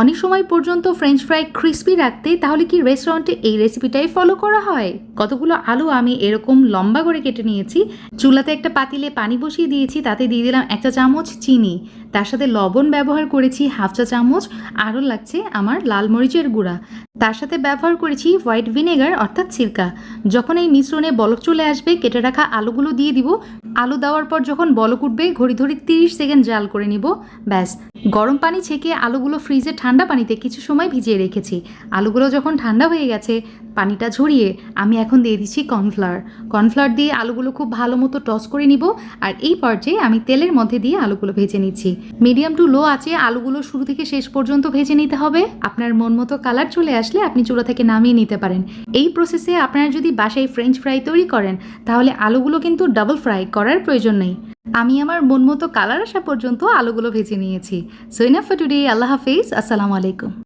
অনেক সময় পর্যন্ত ফ্রেঞ্চ ফ্রাই ক্রিস্পি রাখতে তাহলে কি রেস্টুরেন্টে এই রেসিপিটাই ফলো করা হয়? কতগুলো আলু আমি এরকম লম্বা করে কেটে নিয়েছি। চুলাতে একটা পাতিলে পানি বসিয়ে দিয়েছি, তাতে দিয়ে দিলাম একটা চামচ চিনি। তার সাথে লবণ ব্যবহার করেছি হাফ চা চামচ, আরও লাগছে আমার লাল মরিচের গুঁড়া। তার সাথে ব্যবহার করেছি হোয়াইট ভিনেগার, অর্থাৎ সিরকা। যখন এই মিশ্রণে বলক চলে আসবে, কেটে রাখা আলুগুলো দিয়ে দিব। আলু দেওয়ার পর যখন বলক উঠবে, ঘড়ি ধরে তিরিশ সেকেন্ড জাল করে নিব। ব্যাস। গরম পানি ছেঁকে আলুগুলো ফ্রিজে ঠান্ডা পানিতে কিছু সময় ভিজিয়ে রেখেছি। আলুগুলো যখন ঠান্ডা হয়ে গেছে পানিটা ঝরিয়ে আমি এখন দিয়ে দিচ্ছি কর্নফ্লাওয়ার। কর্নফ্লাওয়ার দিয়ে আলুগুলো খুব ভালো মতো টস করে নিব আর এই পর্যায়ে আমি তেলের মধ্যে দিয়ে আলুগুলো ভেজে নিচ্ছি। মিডিয়াম টু লো আছে আলুগুলো শুরু থেকে শেষ পর্যন্ত ভেজে নিতে হবে। আপনার মন মতো কালার চলে আসলে আপনি চুলা থেকে নামিয়ে নিতে পারেন। এই প্রসেসে আপনারা যদি বাসায় ফ্রেঞ্চ ফ্রাই তৈরি করেন, তাহলে আলুগুলো কিন্তু ডাবল ফ্রাই করার প্রয়োজন নেই। আমি আমার মন মতো কালার আসা পর্যন্ত আলুগুলো ভেজে নিয়েছি। সো ইনাফ টুডে আল্লাহ হাফিজ। আসসালামু আলাইকুম।